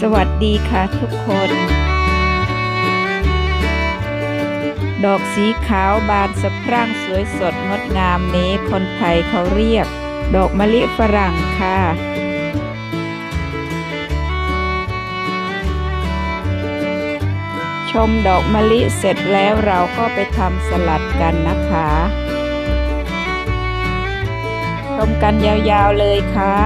สวัสดีค่ะทุกคน ดอกสีขาวบานสะพรั่งสวยสดงดงามนี้คนไทยเขาเรียก ดอกมะลิฝรั่งค่ะ ชมดอกมะลิเสร็จแล้วเราก็ไปทำสลัดกันนะคะ ชมกันยาวๆเลยค่ะ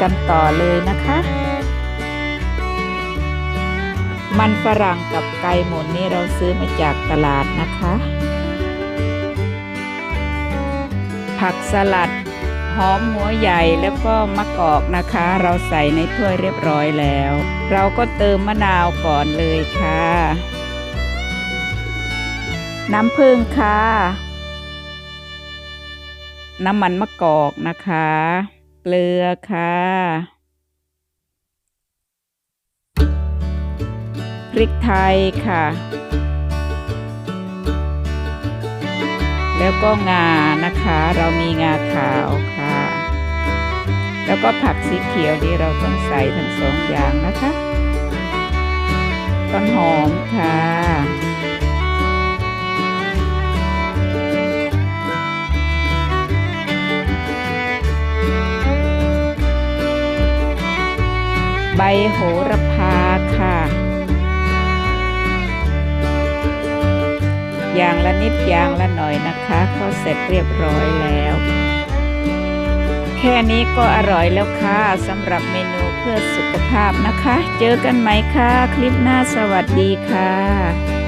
กันต่อเลยนะคะ มันฝรั่งกับไก่หมุนนี่เราซื้อมาจากตลาดนะคะ ผักสลัดหอมหัวใหญ่แล้วก็มะกอกนะคะ เราใส่ในถ้วยเรียบร้อยแล้ว เราก็เติมมะนาวก่อนเลยค่ะ น้ำผึ้งค่ะ น้ำมันมะกอกนะคะ เกลือค่ะ พริกไทยค่ะ แล้วก็งานะคะ เรามีงาขาวค่ะ แล้วก็ผักสีเขียวนี่เราต้องใส่ทั้งสองอย่างนะคะต้นหอมค่ะ ใบโหระพาค่ะ อย่างละนิดอย่างละหน่อยนะคะ ก็เสร็จเรียบร้อยแล้ว แค่นี้ก็อร่อยแล้วค่ะสำหรับเมนูเพื่อสุขภาพนะคะ เจอกันไหมคะคลิปหน้าสวัสดีค่ะ